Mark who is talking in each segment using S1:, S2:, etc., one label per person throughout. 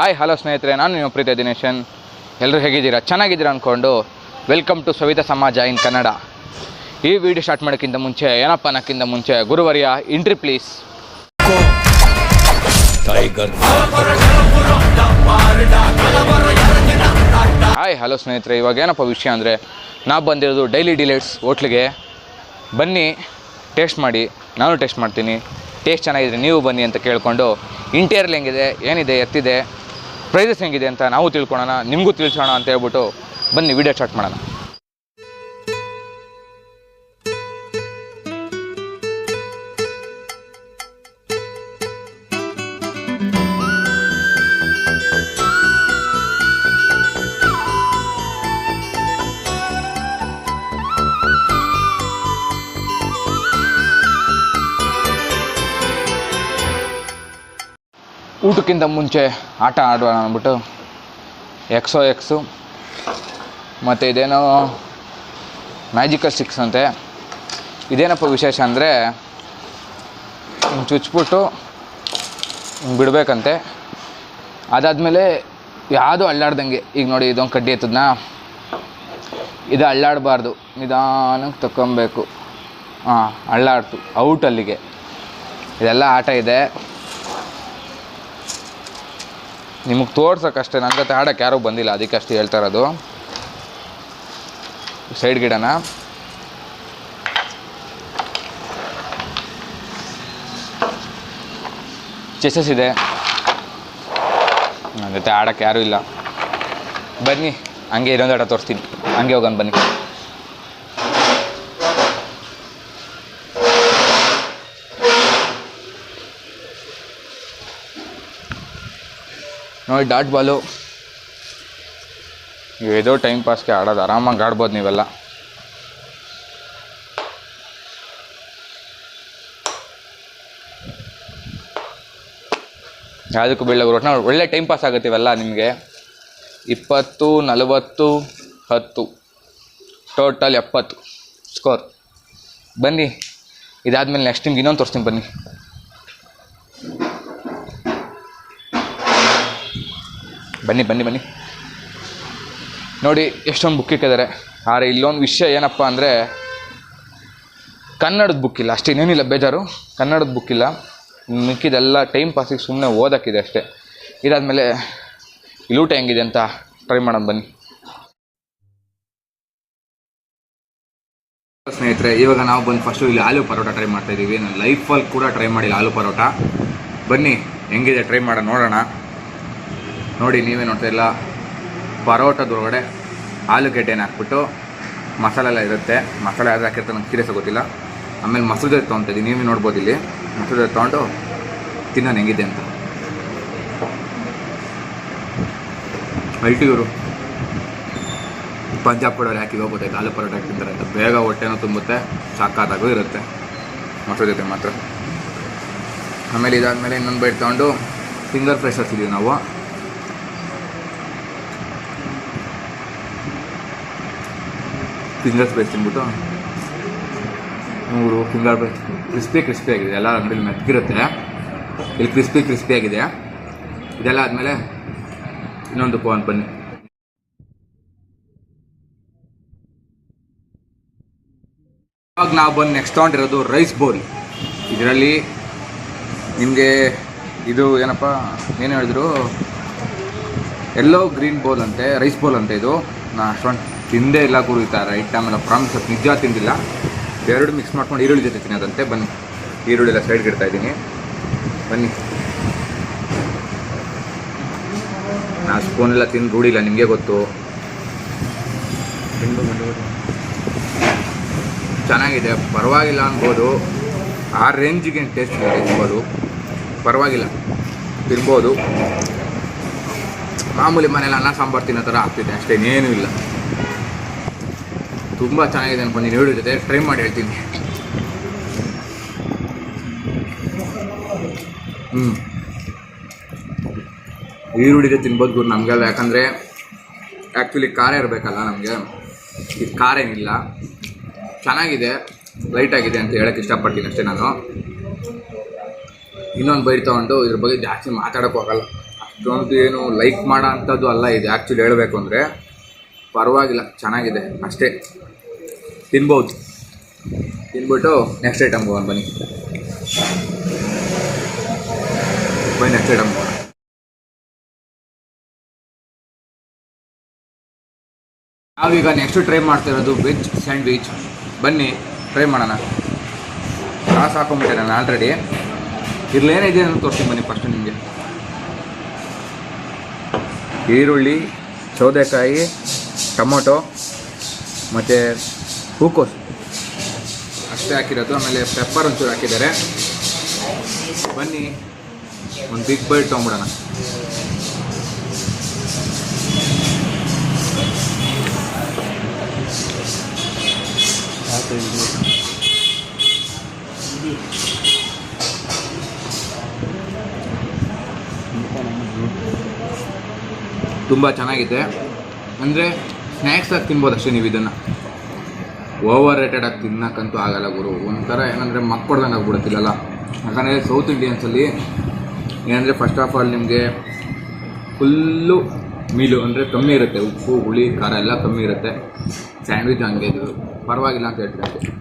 S1: Hi hello ಸ್ನೇಹಿತರೆ, ನಾನು ನಿಮ್ಮ ಪ್ರೀತಿಯ ದಿನೇಶನ್. ಎಲ್ಲರೂ ಹೇಗಿದ್ದೀರಾ? ಚೆನ್ನಾಗಿದ್ದೀರಾ ಅಂದ್ಕೊಂಡು ವೆಲ್ಕಮ್ ಟು ಸವಿತಾ ಸಮಾಜ ಇನ್ ಕನ್ನಡ ಈ ವಿಡಿಯೋ ಸ್ಟಾರ್ಟ್ ಮಾಡೋಕ್ಕಿಂತ ಮುಂಚೆ, ಏನಪ್ಪ ಅನ್ನೋಕ್ಕಿಂತ ಮುಂಚೆ, ಗುರುವರಿಯ ಇಂಟ್ರಿ ಪ್ಲೀಸ್ ಹಾಯ್ ಹಲೋ ಸ್ನೇಹಿತರೆ, ಇವಾಗ ಏನಪ್ಪ ವಿಷಯ ಅಂದರೆ, ನಾವು ಬಂದಿರೋದು ಡೈಲಿ ಡಿಲೈಟ್ಸ್ ಹೋಟ್ಲಿಗೆ. ಬನ್ನಿ ಟೇಸ್ಟ್ ಮಾಡಿ, ನಾನು ಟೇಸ್ಟ್ ಮಾಡ್ತೀನಿ. ಟೇಸ್ಟ್ ಚೆನ್ನಾಗಿದ್ರೆ ನೀವು ಬನ್ನಿ ಅಂತ ಕೇಳಿಕೊಂಡು ಇಂಟೀರಿಯರ್ ಹೆಂಗಿದೆ, ಏನಿದೆ, ಎತ್ತಿದೆ ಪ್ರೈಸಸ್ ಹೆಂಗಿದೆ ಅಂತ ನಾವು ತಿಳ್ಕೊಳೋಣ ನಿಮಗೂ ತಿಳಿಸೋಣ ಅಂತ ಹೇಳ್ಬಿಟ್ಟು ಬನ್ನಿ ವಿಡಿಯೋ ಸ್ಟಾರ್ಟ್ ಮಾಡೋಣ. ಊಟಕ್ಕಿಂತ ಮುಂಚೆ ಆಟ ಆಡೋಣ ಅಂದ್ಬಿಟ್ಟು ಎಕ್ಸೋ ಎಕ್ಸು, ಮತ್ತು ಇದೇನೋ ಮ್ಯಾಜಿಕಲ್ ಸ್ಟಿಕ್ಸ್ ಅಂತೆ. ಇದೇನಪ್ಪ ವಿಶೇಷ ಅಂದರೆ ಹಿಂಗೆ ಚುಚ್ಬಿಟ್ಟು ಹಿಂಗೆ ಬಿಡಬೇಕಂತೆ. ಅದಾದಮೇಲೆ ಯಾವುದೂ ಅಳ್ಳಾಡ್ದಂಗೆ ಈಗ ನೋಡಿ ಇದೊಂದು ಕಡ್ಡಿ ಎತ್ತದನ್ನ ಇದು ಅಳ್ಳಾಡಬಾರ್ದು ನಿಧಾನಕ್ಕೆ ತಗೊಬೇಕು ಹಾಂ ಅಳ್ಳಾಡ್ತು ಔಟ್ ಅಲ್ಲಿಗೆ. ಇದೆಲ್ಲ ಆಟ ಇದೆ. ನಿಮಗೆ ತೋರ್ಸೋಕ್ಕಷ್ಟೇ ನನ್ನ ಜೊತೆ ಆಡೋಕ್ಕೆ ಯಾರೂ ಬಂದಿಲ್ಲ ಅದಕ್ಕೆ ಅಷ್ಟು ಹೇಳ್ತಾ ಇರೋದು. ಸೈಡ್ ಗಿಡನ. ಚೆಸಸ್ ಇದೆ. ನನ್ನ ಜೊತೆ ಆಡೋಕ್ಕೆ ಯಾರೂ ಇಲ್ಲ. ಬನ್ನಿ, ಹಂಗೆ ಇನ್ನೊಂದು ಆಟ ತೋರಿಸ್ತೀನಿ. ಹಂಗೆ ಹೋಗೋಣ, ಬನ್ನಿ. ನೋಡಿ ಡಾಟ್ ಬಾಲು ಏದೋ ಟೈಮ್ ಪಾಸ್ಗೆ ಆಡೋದು, ಆರಾಮಾಗಿ ಆಡ್ಬೋದು ನೀವೆಲ್ಲ. ಯಾವುದಕ್ಕೂ ಬೀಳಗ್ರು ಒಟ್ಟು ಒಳ್ಳೆ ಟೈಮ್ ಪಾಸ್ ಆಗುತ್ತೆ ಇವೆಲ್ಲ ನಿಮಗೆ. ಇಪ್ಪತ್ತು, ನಲವತ್ತು, ಹತ್ತು. ಟೋಟಲ್ ಎಪ್ಪತ್ತು. ಸ್ಕೋರ್ ಬನ್ನಿ. ಇದಾದಮೇಲೆ ನೆಕ್ಸ್ಟ್ ನಿಮ್ಗೆ ಇನ್ನೊಂದು ತೋರಿಸ್ತೀನಿ, ಬನ್ನಿ. ಬನ್ನಿ ಬನ್ನಿ ಬನ್ನಿ. ನೋಡಿ, ಎಷ್ಟೊಂದು ಬುಕ್ ಇಕ್ಕಿದ್ದಾರೆ ಆದರೆ ಇಲ್ಲೊಂದು ವಿಷಯ ಏನಪ್ಪ ಅಂದರೆ, ಕನ್ನಡದ ಬುಕ್ ಇಲ್ಲ. ಅಷ್ಟೇ, ಇನ್ನೇನಿಲ್ಲ, ಬೇಜಾರು. ಕನ್ನಡದ ಬುಕ್ ಇಲ್ಲ. ಮಿಕ್ಕಿದೆಲ್ಲ ಟೈಮ್ ಪಾಸಿಗೆ ಸುಮ್ಮನೆ ಓದೋಕ್ಕಿದೆ ಅಷ್ಟೇ. ಇದಾದಮೇಲೆ ಲೂಟ ಹೆಂಗಿದೆ ಅಂತ ಟ್ರೈ ಮಾಡೋಣ ಬನ್ನಿ. ಸ್ನೇಹಿತರೆ, ಇವಾಗ ನಾವು ಬಂದು ಫಸ್ಟು ಇಲ್ಲಿ ಆಲೂ ಪರೋಟ ಟ್ರೈ ಮಾಡ್ತಾ ಇದ್ದೀವಿ ನಾನು ಲೈಫಲ್ಲಿ ಕೂಡ ಟ್ರೈ ಮಾಡಿಲ್ಲ ಆಲೂ ಪರೋಟ. ಬನ್ನಿ, ಹೆಂಗಿದೆ? ಟ್ರೈ ಮಾಡೋಣ, ನೋಡೋಣ. ನೋಡಿ, ನೀವೇ ನೋಡ್ತಾ ಇಲ್ಲ ಪರೋಟದೊಳಗಡೆ ಆಲೂಗೆಡ್ಡೆನ ಹಾಕ್ಬಿಟ್ಟು ಮಸಾಲೆ ಎಲ್ಲ ಇರುತ್ತೆ. ಮಸಾಲೆ ಯಾವ್ದು ಹಾಕಿರ್ತಾರೆ ನಂಗೆ ಸೀರಿಯಸ್ ಗೊತ್ತಿಲ್ಲ. ಆಮೇಲೆ ಮೊಸರು ಜೊತೆ ತೊಗೊತಿದ್ದೀನಿ ನೀವೇ ನೋಡ್ಬೋದು ಇಲ್ಲಿ. ಮೊಸರು ಜೊತೆ ತೊಗೊಂಡು ತಿನ್ನೋನು ಹೆಂಗಿದೆ ಅಂತ. ಐಟಿಯವರು ಪಂಜಾಬ್ ಕೂಡ ಹಾಕಿ ಹೋಗ್ಬೋದಾಯ್ತು ಆಲೂ ಪರೋಟ ಹಾಕಿ ತಿಂತಾರೆ ಅಂತ. ಬೇಗ ಹೊಟ್ಟೆನೂ ತುಂಬುತ್ತೆ. ಸಾಕಾದಾಗೂ ಇರುತ್ತೆ. ಮೊಸರು ಜೊತೆ ಮಾತ್ರ. ಆಮೇಲೆ ಇದಾದಮೇಲೆ ಇನ್ನೊಂದು ಬೈಟ್ ತೊಗೊಂಡು ಫಿಂಗರ್ ಫ್ರೆಶ್ ಹಚ್ಚಿದ್ದೀವಿ ನಾವು. ಫಿಂಗರ್ಸ್ ಬೇಸ್ ತಿನ್ಬಿಟ್ಟು ನೂರು ಫಿಂಗರ್ ಬೇಸ್ ಕ್ರಿಸ್ಪಿ ಕ್ರಿಸ್ಪಿ ಆಗಿದೆ. ಎಲ್ಲ ಅಂಗಡಿಲಿ ಮೆತ್ತಗಿರುತ್ತೆ ಇಲ್ಲಿ ಕ್ರಿಸ್ಪಿ ಕ್ರಿಸ್ಪಿ ಆಗಿದೆ. ಇದೆಲ್ಲ ಆದಮೇಲೆ ಇನ್ನೊಂದು ಫೋನ್ ಬನ್ನಿ. ಇವಾಗ ನಾವು ಬಂದು ನೆಕ್ಸ್ಟ್ ತೊಗೊಂಡಿರೋದು ರೈಸ್ ಬೌಲ್ ಇದರಲ್ಲಿ ನಿಮಗೆ ಇದು ಏನಪ್ಪ ಏನು ಹೇಳಿದ್ರು ಎಲ್ಲೋ ಗ್ರೀನ್ ಬೌಲ್ ಅಂತೆ ರೈಸ್ ಬೌಲ್ ಅಂತೆ ಇದು. ನಾ ಅಷ್ಟೊಂದು ತಿಂದೇ ಇಲ್ಲ ಗುರು ಈ ಥರ. ಆಮೇಲೆ ಪ್ರಾಮಿಸ್ ನಿಜ ತಿಂದಿಲ್ಲ. ಎರಡು ಮಿಕ್ಸ್ ಮಾಡ್ಕೊಂಡು ಈರುಳ್ಳಿ ಜೊತೆ ತಿನ್ನೋದಂತೆ. ಬನ್ನಿ. ಈರುಳ್ಳಿ ಎಲ್ಲ ಸೈಡ್ಗೆ ಇಡ್ತಾ ಇದ್ದೀನಿ. ಬನ್ನಿ. ನಾ ಸ್ಪೂನ್ ಎಲ್ಲ ತಿಂದು ರೂಢಿಲ್ಲ ನಿಮಗೆ ಗೊತ್ತು. ಚೆನ್ನಾಗಿದೆ. ಪರವಾಗಿಲ್ಲ ಅನ್ಬೋದು. ಆ ರೇಂಜಿಗೆ ಟೇಸ್ಟ್ ತಿನ್ಬೋದು. ಪರವಾಗಿಲ್ಲ. ತಿನ್ಬೋದು. ಮಾಮೂಲಿ ಮನೇಲಿ ಅನ್ನ ಸಾಂಬಾರು ತಿನ್ನೋ ಥರ ಆಗ್ತಿದೆ ಅಷ್ಟೇ, ಇನ್ನೇನೂ ಇಲ್ಲ. ತುಂಬ ಚೆನ್ನಾಗಿದೆ ಅನ್ಕೊಂಡು ನೀನು ಜೊತೆ ಟ್ರೈ ಮಾಡಿ ಹೇಳ್ತೀನಿ. ಹ್ಞೂ ಈರುಳ್ಳಿಗೆ ತಿನ್ಬೋದು ಗುರು ನಮಗೆಲ್ಲ, ಯಾಕಂದರೆ ಆ್ಯಕ್ಚುಲಿ ಖಾರ ಇರಬೇಕಲ್ಲ ನಮಗೆ. ಇದು ಖಾರ ಏನಿಲ್ಲ. ಚೆನ್ನಾಗಿದೆ ಲೈಟಾಗಿದೆ ಅಂತ ಹೇಳಕ್ಕೆ ಇಷ್ಟಪಡ್ತೀನಿ ಅಷ್ಟೇ ನಾನು. ಇನ್ನೊಂದು ಬೈಟ್ ತೊಗೊಂಡು ಇದ್ರ ಬಗ್ಗೆ ಜಾಸ್ತಿ ಮಾತಾಡೋಕ್ಕೂ ಹೋಗಲ್ಲ ಅಷ್ಟೊಂದು ಏನು ಲೈಕ್ ಮಾಡೋ ಅಂಥದ್ದು ಅಲ್ಲ ಇದು ಆ್ಯಕ್ಚುಲಿ ಹೇಳಬೇಕು ಅಂದರೆ. ಪರವಾಗಿಲ್ಲ, ಚೆನ್ನಾಗಿದೆ ಅಷ್ಟೇ. ತಿನ್ಬೋದು. ತಿನ್ಬಿಟ್ಟು ನೆಕ್ಸ್ಟ್ ಐಟಮ್ ಹೋಗೋಣ, ಬನ್ನಿ. ಬನ್ನಿ ನೆಕ್ಸ್ಟ್ ಐಟಮ್ ಹೋಗೋಣ. ನಾವೀಗ ನೆಕ್ಸ್ಟ್ ಟ್ರೈ ಮಾಡ್ತಿರೋದು ವೆಜ್ ಸ್ಯಾಂಡ್ವಿಚ್ ಬನ್ನಿ ಟ್ರೈ ಮಾಡೋಣ. ಸಾಸ್ ಹಾಕೊಂಬಿಟ್ಟೆ ನಾನು ಆಲ್ರೆಡಿ ಏನಿದೆ ಅಂತ ತೋರಿಸ್ತೀನಿ ಬನ್ನಿ ಫಸ್ಟ್ ನಿಮಗೆ. ಈರುಳ್ಳಿ, ಸೌತೆಕಾಯಿ, ಟೊಮೊಟೊ, ಮತ್ತು ಹೂಕೋಸು ಅಷ್ಟೇ ಹಾಕಿರೋದು, ಆಮೇಲೆ ಪೆಪ್ಪರ್ ಒಂಚೂರು ಹಾಕಿದ್ದಾರೆ. ಬನ್ನಿ, ಒಂದು ಬಿಗ್ ಬೈಟ್ ತೊಗೊಂಬಿಡೋಣ ತುಂಬ ಚೆನ್ನಾಗಿದೆ. ಅಂದರೆ ಸ್ನ್ಯಾಕ್ಸ್ ಆಗಿ ತಿನ್ಬೋದು ಅಷ್ಟೇ ನೀವು ಇದನ್ನು. ಓವರ್ ರೇಟೆಡ್ ಆಗಿ ತಿನ್ನಕ್ಕಂತೂ ಆಗಲ್ಲ ಗುರು. ಒಂಥರ ಏನಂದರೆ ಮಕ್ಕಳ್ದಂಗೆ ಆಗ್ಬಿಡುತ್ತಿಲ್ಲಲ್ಲ ಯಾಕಂದರೆ ಸೌತ್ ಇಂಡಿಯನ್ಸಲ್ಲಿ ಏನಂದರೆ ಫಸ್ಟ್ ಆಫ್ ಆಲ್ ನಿಮಗೆ ಫುಲ್ಲು ಮೀಲು ಅಂದರೆ ಕಮ್ಮಿ ಇರುತ್ತೆ. ಉಪ್ಪು, ಹುಳಿ, ಖಾರ ಎಲ್ಲ ಕಮ್ಮಿ ಇರುತ್ತೆ. ಸ್ಯಾಂಡ್ವಿಚ್ ಹಂಗೆ ಇದು. ಪರವಾಗಿಲ್ಲ ಅಂತ ಹೇಳ್ತಾರೆ. ಅಷ್ಟೇ.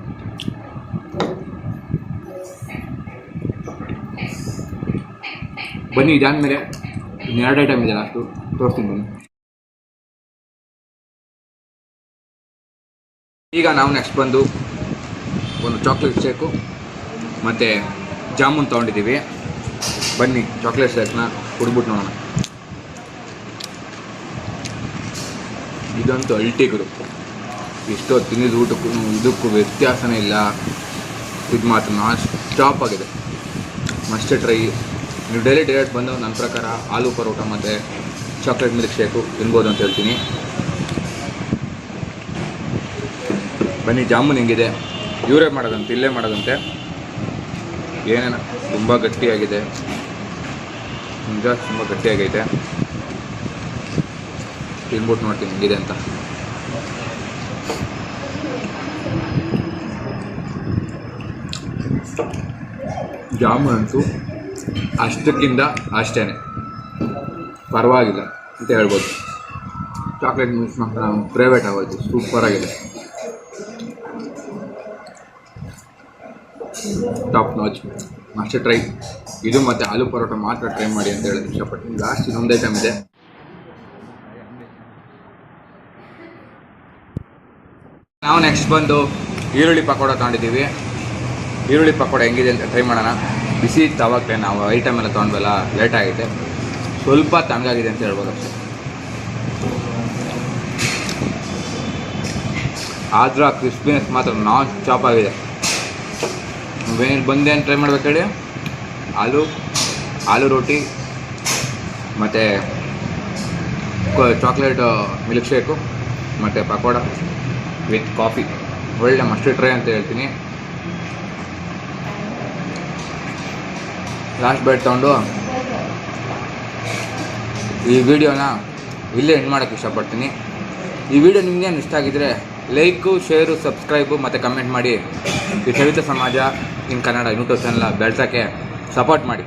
S1: ಬನ್ನಿ ಇದಾದ್ಮೇಲೆ ಇನ್ನೆರಡು ಐಟಮ್ ಇದೆ ಲಾಸ್ಟು ತೋರಿಸ್ತೀನಿ ಬನ್ನಿ. ಈಗ ನಾವು ನೆಕ್ಸ್ಟ್ ಬಂದು ಒಂದು ಚಾಕ್ಲೇಟ್ ಶೇಕು ಮತ್ತು ಜಾಮೂನ್ ತೊಗೊಂಡಿದ್ದೀವಿ. ಬನ್ನಿ ಚಾಕ್ಲೇಟ್ ಶೇಕ್ನ ಕುಡ್ಬಿಟ್ಟು ನೋಡೋಣ. ಇದಂತೂ ಅಲ್ಟಿ ಗ್ರೂಪ್ ಇಷ್ಟೋ ತಿನ್ನಿದ ಊಟಕ್ಕೂ ಇದಕ್ಕೂ ವ್ಯತ್ಯಾಸನೇ ಇಲ್ಲ. ಇದು ಮಾತ್ರ ನಾನ್ ಸ್ಟಾಪ್ ಆಗಿದೆ. ಮಸ್ಟ್ ಟ್ರೈ ನೀವು ಡೈಲಿ ಡೈರೆಕ್ಟ್ ಬಂದು ನನ್ನ ಪ್ರಕಾರ ಆಲೂ ಪರೋಟ ಮತ್ತು ಚಾಕ್ಲೇಟ್ ಮಿಲ್ಕ್ ಶೇಕು ತಿನ್ಬೋದು ಅಂತ ಹೇಳ್ತೀನಿ. ಬನ್ನಿ, ಜಾಮೂನ್ ಹೆಂಗಿದೆ? ಇವರೇ ಮಾಡೋದಂತೆ, ಇಲ್ಲೇ ಮಾಡೋದಂತೆ. ಏನೇನ? ತುಂಬ ಗಟ್ಟಿಯಾಗಿದೆ. ನಿಜ, ತುಂಬ ಗಟ್ಟಿಯಾಗೈತೆ. ತಿನ್ಬಿಟ್ಟು ನೋಡ್ತೀನಿ, ಹೆಂಗಿದೆ ಅಂತ. ಜಾಮೂನ್ ಅಂತೂ ಅಷ್ಟಕ್ಕಿಂತ ಅಷ್ಟೇ ಪರವಾಗಿಲ್ಲ ಅಂತ ಹೇಳ್ಬೋದು. ಚಾಕ್ಲೇಟ್ ಮಿಕ್ಸ್ ಮಾತ್ರ ಪ್ರೈವೇಟ್ ಆಗೋಯ್ತು ಸೂಪರಾಗಿದೆ ಟಾಪ್ ನಾಚ್ ಅಷ್ಟೇ ಟ್ರೈ ಇದು ಮತ್ತೆ ಆಲೂ ಪರೋಟ ಮಾತ್ರ ಟ್ರೈ ಮಾಡಿ ಅಂತ ಹೇಳೋದು ಇಷ್ಟಪಟ್ಟು ಲಾಸ್ಟ್ ಇನ್ನೊಂದು ಐಟಮ್ ಇದೆ. ನಾವು ನೆಕ್ಸ್ಟ್ ಬಂದು ಈರುಳ್ಳಿ ಪಕೋಡ ತಗೊಂಡಿದ್ದೀವಿ. ಈರುಳ್ಳಿ ಪಕೋಡ ಹೆಂಗಿದೆ ಅಂತ ಟ್ರೈ ಮಾಡೋಣ. ಬಿಸಿ ಇತ್ತು ನಾವು ಐಟಮ್ ಎಲ್ಲ ತೊಗೊಂಡ್ವಲ್ಲ ಲೇಟ್ ಆಗಿದೆ. ಸ್ವಲ್ಪ ತಣ್ಣಗಾಗಿದೆ ಅಂತ ಹೇಳ್ಬೋದು. ಅಷ್ಟೇ ಆದರೂ ಆ ಕ್ರಿಸ್ಪಿನೆಸ್ ಮಾತ್ರ ನಾನ್ ಚಾಪ್ ಆಗಿದೆ. ನೀವೇನು ಅಂತ ಟ್ರೈ ಮಾಡ್ಬೇಕು ಆಲೂ ಆಲೂ ರೋಟಿ, ಮತ್ತು ಚಾಕ್ಲೇಟ್ ಮಿಲ್ಕ್ ಶೇಕು ಮತ್ತು ಪಕೋಡ ವಿತ್ ಕಾಫಿ ಒಳ್ಳೆ ಮಸ್ಟ್ ಟ್ರೈ ಅಂತ ಹೇಳ್ತೀನಿ. ಲಾಸ್ಟ್ ಬೈಟ್ ತೊಗೊಂಡು ಈ ವಿಡಿಯೋನ ಇಲ್ಲೇ ಎಂಡ್ ಮಾಡೋಕ್ಕೆ ಇಷ್ಟಪಡ್ತೀನಿ. ಈ ವಿಡಿಯೋ ನಿಮಗೇನು ಇಷ್ಟ ಆಗಿದ್ರೆ ಲೈಕು ಶೇರು ಸಬ್ಸ್ಕ್ರೈಬು ಮತ್ತು ಕಮೆಂಟ್ ಮಾಡಿ. ಈ Kavitha Samaja. In Kannada YouTube channel ಬೆಳ್ಸೋಕ್ಕೆ support ಮಾಡಿ.